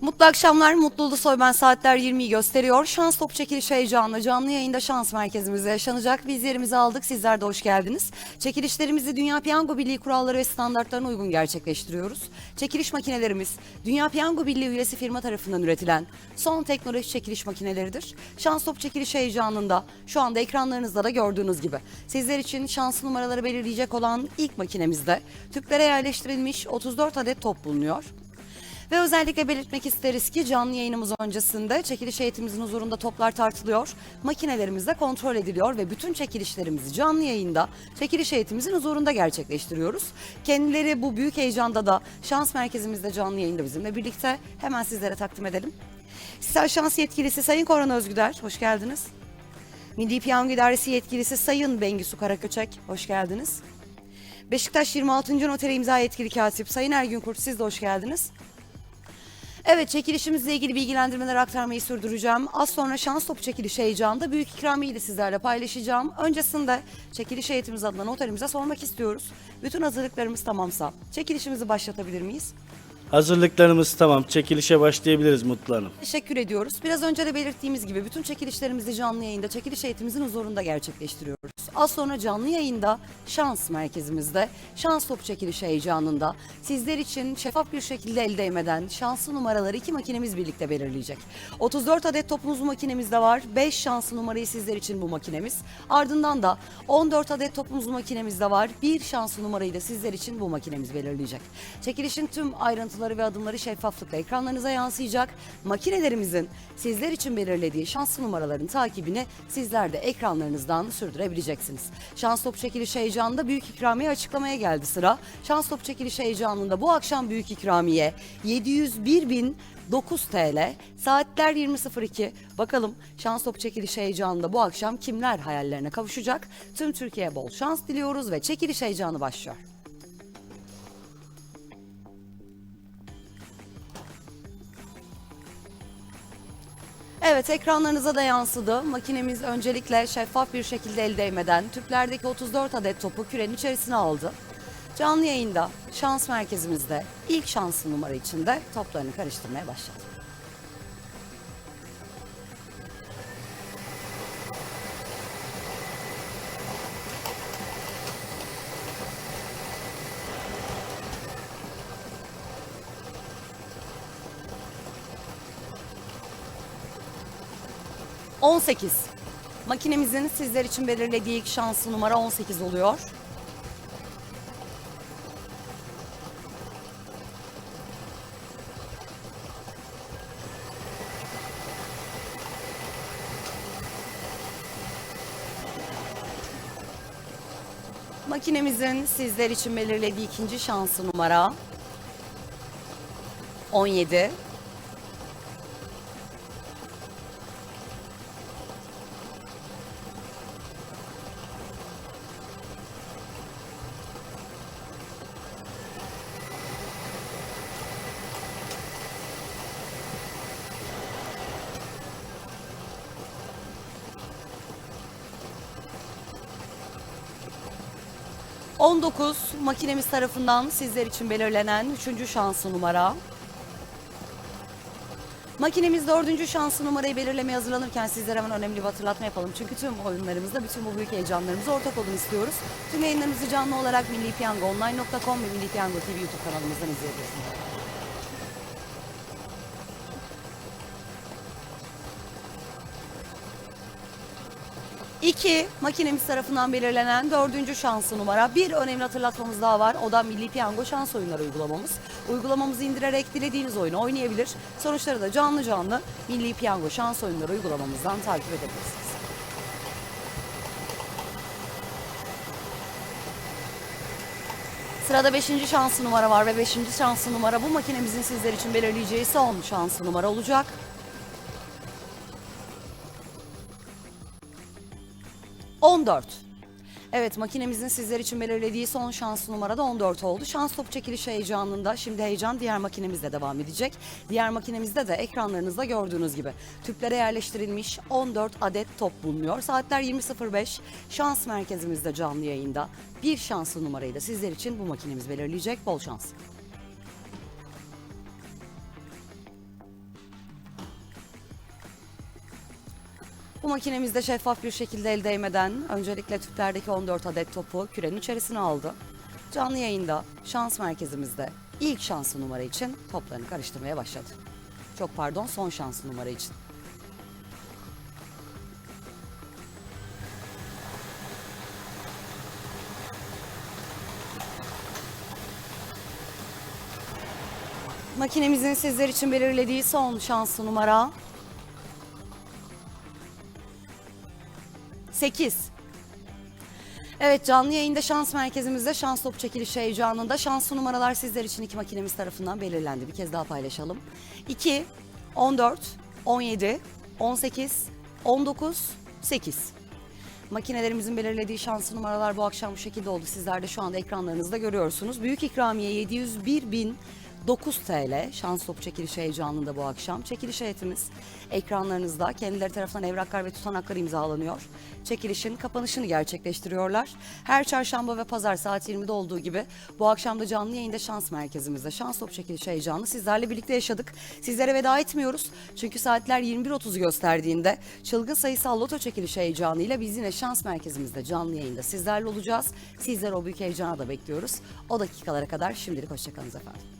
Mutlu akşamlar, mutlu Ulusoy ben saatler 20'yi gösteriyor. Şans top çekiliş heyecanlı canlı yayında şans merkezimizde yaşanacak. Biz yerimizi aldık, sizler de hoş geldiniz. Çekilişlerimizi Dünya Piyango Birliği kuralları ve standartlarına uygun gerçekleştiriyoruz. Çekiliş makinelerimiz Dünya Piyango Birliği üyesi firma tarafından üretilen son teknoloji çekiliş makineleridir. Şans top çekiliş heyecanında şu anda ekranlarınızda da gördüğünüz gibi sizler için şans numaraları belirleyecek olan ilk makinemizde tüplere yerleştirilmiş 34 adet top bulunuyor. Ve özellikle belirtmek isteriz ki canlı yayınımız öncesinde çekiliş heyetimizin huzurunda toplar tartılıyor, makinelerimiz de kontrol ediliyor ve bütün çekilişlerimizi canlı yayında çekiliş heyetimizin huzurunda gerçekleştiriyoruz. Kendileri bu büyük heyecanda da şans merkezimizde canlı yayında bizimle birlikte hemen sizlere takdim edelim. Star Şans Yetkilisi Sayın Koran Özgüder, hoş geldiniz. Milli Piyango İdaresi Yetkilisi Sayın Bengisu Karaköçek, hoş geldiniz. Beşiktaş 26. Notere imza yetkili katip Sayın Ergün Kurt, siz de hoş geldiniz. Evet çekilişimizle ilgili bilgilendirmeler aktarmayı sürdüreceğim. Az sonra şans topu çekiliş heyecanında büyük ikramiyeyi de sizlerle paylaşacağım. Öncesinde çekiliş heyetimiz adına noterimize sormak istiyoruz. Bütün hazırlıklarımız tamamsa çekilişimizi başlatabilir miyiz? Hazırlıklarımız tamam. Çekilişe başlayabiliriz Mutlu Hanım. Teşekkür ediyoruz. Biraz önce de belirttiğimiz gibi bütün çekilişlerimizi canlı yayında çekiliş heyetimizin huzurunda gerçekleştiriyoruz. Az sonra canlı yayında şans merkezimizde şans top çekiliş heyecanında sizler için şeffaf bir şekilde el değmeden şanslı numaraları iki makinemiz birlikte belirleyecek. 34 adet topumuz bu makinemizde var. 5 şanslı numarayı sizler için bu makinemiz. Ardından da 14 adet topumuz bu makinemizde var. Bir şanslı numarayı da sizler için bu makinemiz belirleyecek. Çekilişin tüm ayrıntıları ve adımları şeffaflıkla ekranlarınıza yansıyacak. Makinelerimizin sizler için belirlediği şanslı numaraların takibini sizler de ekranlarınızdan sürdürebileceksiniz. Şans top çekiliş heyecanında büyük ikramiye açıklamaya geldi sıra. Şans top çekiliş heyecanında bu akşam büyük ikramiye 701 bin 9 TL. Saatler 20.02. Bakalım şans top çekiliş heyecanında bu akşam kimler hayallerine kavuşacak? Tüm Türkiye'ye bol şans diliyoruz ve çekiliş heyecanı başlıyor. Evet ekranlarınıza da yansıdı. Makinemiz öncelikle şeffaf bir şekilde el değmeden tüplerdeki 34 adet topu kürenin içerisine aldı. Canlı yayında şans merkezimizde ilk şanslı numara içinde toplarını karıştırmaya başladı. ...18. Makinemizin sizler için belirlediği ilk şanslı numara 18 oluyor. Makinemizin sizler için belirlediği ikinci şansı numara 17. ...19 makinemiz tarafından sizler için belirlenen üçüncü şansı numara. Makinemiz dördüncü şansı numarayı belirlemeye hazırlanırken sizlere hemen önemli bir hatırlatma yapalım. Çünkü tüm oyunlarımızda bütün bu büyük heyecanlarımıza ortak olun istiyoruz. Tüm yayınlarımızı canlı olarak millipiyangoonline.com ve Milli YouTube kanalımızdan izleyebilirsiniz. İki, makinemiz tarafından belirlenen dördüncü şansı numara. Bir önemli hatırlatmamız daha var. O da Milli Piyango Şans Oyunları uygulamamız. Uygulamamızı indirerek dilediğiniz oyunu oynayabilir. Sonuçları da canlı canlı Milli Piyango Şans Oyunları uygulamamızdan takip edebilirsiniz. Sırada 5. şansı numara var ve 5. şansı numara bu makinemizin sizler için belirleyeceği son şansı numara olacak. 14. Evet makinemizin sizler için belirlediği son şans numarada 14 oldu. Şans top çekiliş heyecanında şimdi heyecan diğer makinemizde devam edecek. Diğer makinemizde de ekranlarınızda gördüğünüz gibi tüplere yerleştirilmiş 14 adet top bulunuyor. Saatler 20.05 şans merkezimizde canlı yayında. Bir şanslı numarayı da sizler için bu makinemiz belirleyecek. Bol şans. Makinemizde şeffaf bir şekilde el değmeden öncelikle tüplerdeki 14 adet topu kürenin içerisine aldı. Canlı yayında şans merkezimizde ilk şanslı numara için toplarını karıştırmaya başladı. Çok pardon son şanslı numara için. Makinemizin sizler için belirlediği son şanslı numara 8. Evet canlı yayında şans merkezimizde şans top çekilişi heyecanında şanslı numaralar sizler için iki makinemiz tarafından belirlendi. Bir kez daha paylaşalım. 2, 14, 17, 18, 19, 8. Makinelerimizin belirlediği şanslı numaralar bu akşam bu şekilde oldu. Sizler de şu anda ekranlarınızda görüyorsunuz. Büyük ikramiye 701 bin 9 TL şans top çekilişi heyecanında bu akşam. Çekiliş heyetimiz ekranlarınızda kendileri tarafından evraklar ve tutanaklar imzalanıyor. Çekilişin kapanışını gerçekleştiriyorlar. Her çarşamba ve pazar saat 20'de olduğu gibi bu akşam da canlı yayında şans merkezimizde şans top çekilişi heyecanı sizlerle birlikte yaşadık. Sizlere veda etmiyoruz. Çünkü saatler 21.30'u gösterdiğinde çılgın sayısal loto çekilişi heyecanıyla biz yine şans merkezimizde canlı yayında sizlerle olacağız. Sizleri o büyük heyecana da bekliyoruz. O dakikalara kadar şimdilik hoşçakalınız efendim.